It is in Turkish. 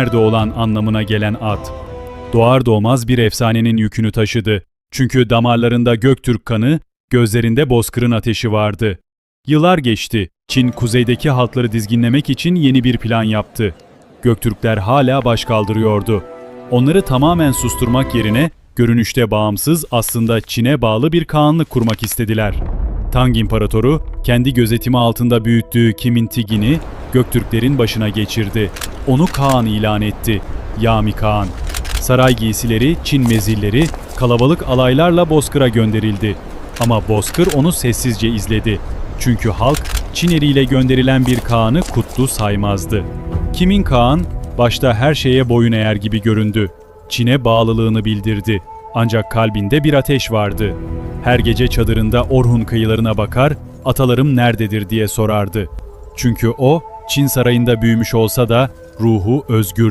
nerede olan anlamına gelen at. Doğar doğmaz bir efsanenin yükünü taşıdı. Çünkü damarlarında Göktürk kanı, gözlerinde bozkırın ateşi vardı. Yıllar geçti. Çin kuzeydeki halkları dizginlemek için yeni bir plan yaptı. Göktürkler hala baş kaldırıyordu. Onları tamamen susturmak yerine görünüşte bağımsız aslında Çin'e bağlı bir kağanlık kurmak istediler. Tang İmparatoru kendi gözetimi altında büyüttüğü Kimintigin'i Göktürklerin başına geçirdi. Onu Kağan ilan etti. Yami Kağan. Saray giysileri, Çin mezilleri kalabalık alaylarla Bozkır'a gönderildi. Ama Bozkır onu sessizce izledi. Çünkü halk Çin eliyle gönderilen bir Kağan'ı kutlu saymazdı. Kimin Kağan başta her şeye boyun eğer gibi göründü. Çin'e bağlılığını bildirdi. Ancak kalbinde bir ateş vardı. Her gece çadırında Orhun kıyılarına bakar, atalarım nerededir diye sorardı. Çünkü o, Çin sarayında büyümüş olsa da ruhu özgür